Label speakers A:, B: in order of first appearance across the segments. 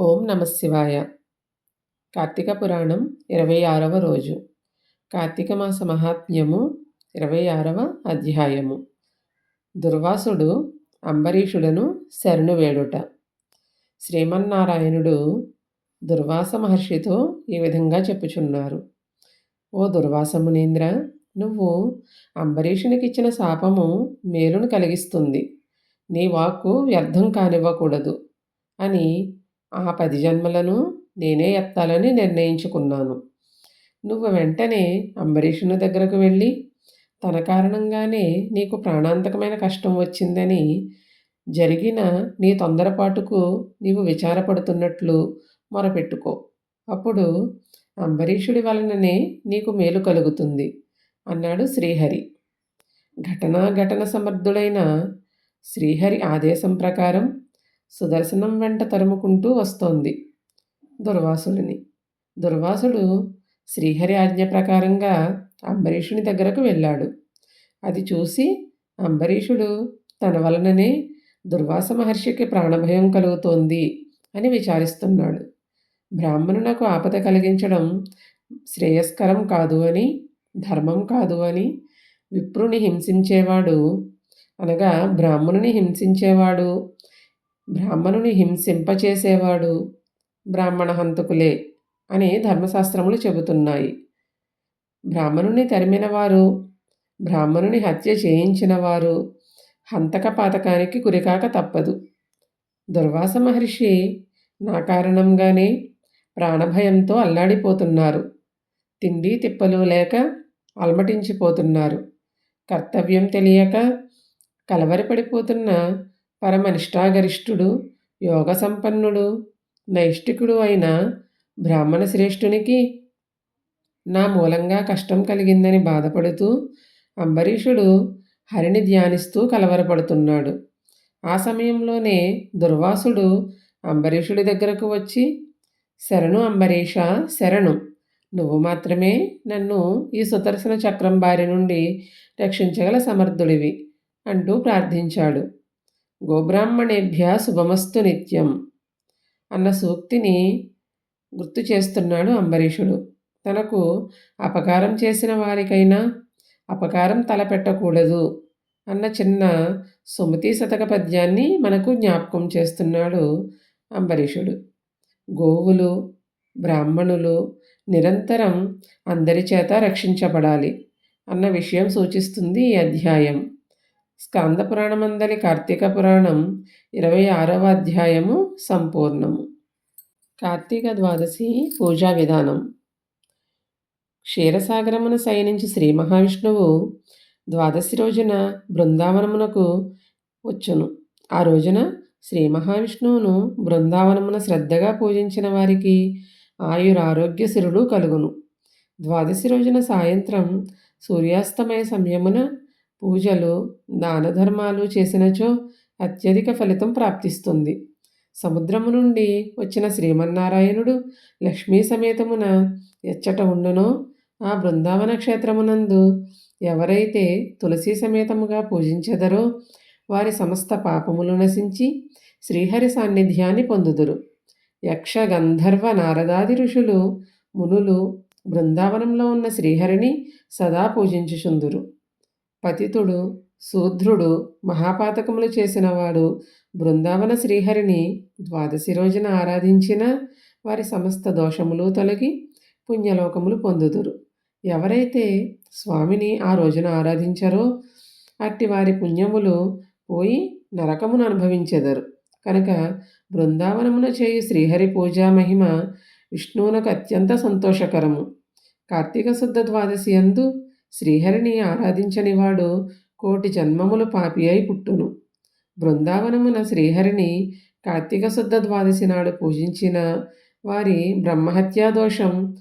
A: ఓం నమ శివాయ. కార్తీక పురాణం ఇరవై ఆరవ రోజు. కార్తీక మాస మహాత్మ్యము ఇరవై ఆరవ అధ్యాయము. దుర్వాసుడు అంబరీషుడను శరణు వేడుట. శ్రీమన్నారాయణుడు దుర్వాస మహర్షితో ఈ విధంగా చెప్పుచున్నారు. ఓ దుర్వాస మునీంద్ర నువ్వు అంబరీషునికిచ్చిన శాపము మేలును కలిగిస్తుంది. నీ వాక్కు వ్యర్థం కానివ్వకూడదు అని ఆ పది జన్మలను నేనే ఎత్తాలని నిర్ణయించుకున్నాను. నువ్వు వెంటనే అంబరీషుని దగ్గరకు వెళ్ళి తన కారణంగానే నీకు ప్రాణాంతకమైన కష్టం వచ్చిందని జరిగిన నీ తొందరపాటుకు నీవు విచారపడుతున్నట్లు మొరపెట్టుకో. అప్పుడు అంబరీషుడి వలననే నీకు మేలు కలుగుతుంది అన్నాడు శ్రీహరి. ఘటనా ఘటన సమర్థుడైన శ్రీహరి ఆదేశం ప్రకారం సుదర్శనం వెంట తరుముకుంటూ వస్తోంది దుర్వాసుడిని. దుర్వాసుడు శ్రీహరి ఆజ్ఞ ప్రకారంగా అంబరీషుని దగ్గరకు వెళ్ళాడు. అది చూసి అంబరీషుడు తన వలననే దుర్వాస మహర్షికి ప్రాణభయం కలుగుతోంది అని విచారిస్తున్నాడు. బ్రాహ్మణునకు ఆపద కలిగించడం శ్రేయస్కరం కాదు అని ధర్మం కాదు అని విప్రుని హింసించేవాడు అనగా బ్రాహ్మణుని హింసించేవాడు బ్రాహ్మణుని హింసింపచేసేవాడు బ్రాహ్మణ హంతకులే అని ధర్మశాస్త్రములు చెబుతున్నాయి. బ్రాహ్మణుని తరిమిన వారు బ్రాహ్మణుని హత్య చేయించిన వారు హంతక పాతకానికి గురికాక తప్పదు. దుర్వాస మహర్షి నా కారణంగానే ప్రాణభయంతో అల్లాడిపోతున్నారు. తిండి తిప్పలు లేక అల్మటించిపోతున్నారు. కర్తవ్యం తెలియక కలవరపడిపోతున్న పరమనిష్టాగరిష్ఠుడు యోగ సంపన్నుడు నైష్టికుడు అయిన బ్రాహ్మణ శ్రేష్ఠునికి నా మూలంగా కష్టం కలిగిందని బాధపడుతూ అంబరీషుడు హరిని ధ్యానిస్తూ కలవరపడుతున్నాడు. ఆ సమయంలోనే దుర్వాసుడు అంబరీషుడి దగ్గరకు వచ్చి శరణు అంబరీష శరణు! నువ్వు మాత్రమే నన్ను ఈ సుదర్శన చక్రం బారి నుండి రక్షించగల సమర్థుడివి అంటూ ప్రార్థించాడు. గోబ్రాహ్మణేభ్య శుభమస్తు నిత్యం అన్న సూక్తిని గుర్తు చేస్తున్నాడు అంబరీషుడు. తనకు అపకారం చేసిన వారికైనా అపకారం తలపెట్టకూడదు అన్న చిన్న సుమతి శతక పద్యాన్ని మనకు జ్ఞాపకం చేస్తున్నాడు అంబరీషుడు. గోవులు బ్రాహ్మణులు నిరంతరం అందరి చేత రక్షించబడాలి అన్న విషయం సూచిస్తుంది ఈ అధ్యాయం. స్కంద పురాణమందలి కార్తీక పురాణం ఇరవై ఆరవ అధ్యాయము సంపూర్ణము. కార్తీక ద్వాదశి పూజా విధానం. క్షీరసాగరమున శయనించి శ్రీ మహావిష్ణువు ద్వాదశి రోజున బృందావనమునకు వచ్చును. ఆ రోజున శ్రీ మహావిష్ణువును బృందావనమున శ్రద్ధగా పూజించిన వారికి ఆయురారోగ్య సిరుడు కలుగును. ద్వాదశి రోజున సాయంత్రం సూర్యాస్తమయ సమయమున పూజలు దాన ధర్మాలు చేసినచో అత్యధిక ఫలితం ప్రాప్తిస్తుంది. సముద్రము నుండి వచ్చిన శ్రీమన్నారాయణుడు లక్ష్మీ సమేతమున ఎచ్చట ఉండునో ఆ బృందావన క్షేత్రమునందు ఎవరైతే తులసి సమేతముగా పూజించెదరో వారి సమస్త పాపములు నశించి శ్రీహరి సాన్నిధ్యాన్ని పొందుదురు. యక్ష గంధర్వ నారదాది ఋషులు మునులు బృందావనంలో ఉన్న శ్రీహరిని సదా పూజించుచుందురు. పతితుడు శూద్రుడు మహాపాతకములు చేసినవాడు బృందావన శ్రీహరిని ద్వాదశి రోజున ఆరాధించిన వారి సమస్త దోషములు తొలగి పుణ్యలోకములు పొందుదురు. ఎవరైతే స్వామిని ఆ రోజున ఆరాధించారో అట్టి వారి పుణ్యములు పోయి నరకమును అనుభవించెదరు. కనుక బృందావనమున చేయు శ్రీహరి పూజా మహిమ విష్ణువునకు అత్యంత సంతోషకరము. కార్తీక శుద్ధ ద్వాదశి అందు శ్రీహరిని ఆరాధించనివాడు కోటి జన్మములు పాపి అయి పుట్టును. బృందావనమున శ్రీహరిని కార్తీక శుద్ధ ద్వాదశి నాడు పూజించిన వారి బ్రహ్మహత్యా దోషం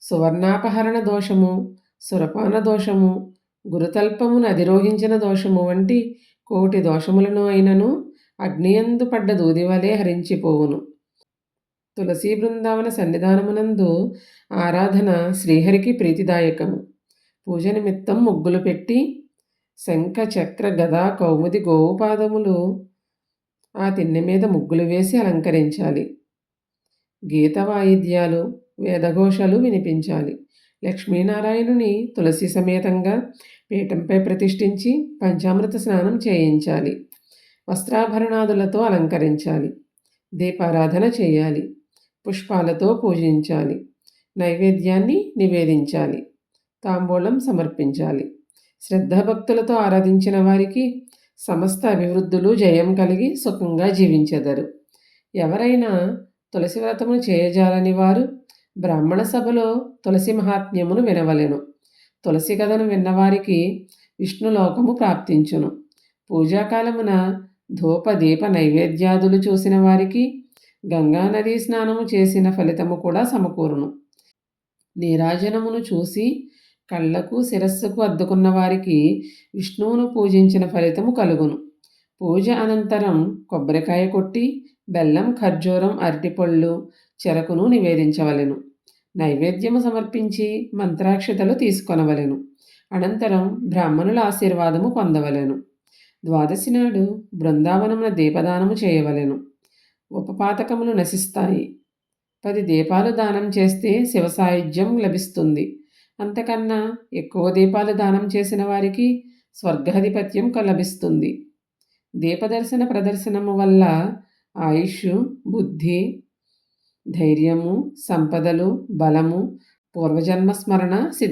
A: సువర్ణాపహరణ దోషము సురపాన దోషము గురుతల్పమును అధిరోహించిన దోషము వంటి కోటి దోషములను అయినను అగ్నియందు పడ్డ దూది వలె హరించిపోవును. తులసీ బృందావన సన్నిధానమునందు ఆరాధన శ్రీహరికి ప్రీతిదాయకము. పూజ నిమిత్తం ముగ్గులు పెట్టి శంఖ చక్ర గదా కౌముది గోవు పాదములు ఆ తిన్నె మీద ముగ్గులు వేసి అలంకరించాలి. గీత వాయిద్యాలు వేదఘోషలు వినిపించాలి. లక్ష్మీనారాయణుని తులసి సమేతంగా పీఠంపై ప్రతిష్ఠించి పంచామృత స్నానం చేయించాలి. వస్త్రాభరణాదులతో అలంకరించాలి. దీపారాధన చేయాలి. పుష్పాలతో పూజించాలి. నైవేద్యాన్ని నివేదించాలి. తాంబూలం సమర్పించాలి. శ్రద్ధాభక్తులతో ఆరాధించిన వారికి సమస్త అభివృద్ధులు జయం కలిగి సుఖంగా జీవించెదరు. ఎవరైనా తులసి వ్రతమును చేయజాలని వారు బ్రాహ్మణ సభలో తులసి మహాత్మ్యమును వినవలెను. తులసి కథను విన్నవారికి విష్ణులోకము ప్రాప్తించును. పూజాకాలమున ధూప దీప నైవేద్యాదులు చూసిన వారికి గంగానదీ స్నానము చేసిన ఫలితము కూడా సమకూరును. నీరాజనమును చూసి కళ్ళకు శిరస్సుకు అద్దుకున్న వారికి విష్ణువును పూజించిన ఫలితము కలుగును. పూజ అనంతరం కొబ్బరికాయ కొట్టి బెల్లం ఖర్జూరం అరటిపళ్ళు చెరకును నివేదించవలెను. నైవేద్యము సమర్పించి మంత్రాక్షతలు తీసుకొనవలెను. అనంతరం బ్రాహ్మణుల ఆశీర్వాదము పొందవలెను. ద్వాదశి నాడు బృందావనమున దీపదానము చేయవలెను. ఉపపాతకములు నశిస్తాయి. పది దీపాలు దానం చేస్తే శివ సాయుధ్యం లభిస్తుంది. అంతకన్నా ఎక్కువ దీపాలు దానం చేసిన వారికి స్వర్గాధిపత్యం లభిస్తుంది దీపదర్శన ప్రదర్శనము వల్ల ఆయుష్ బుద్ధి ధైర్యము సంపదలు బలము పూర్వజన్మ స్మరణ సిద్ధి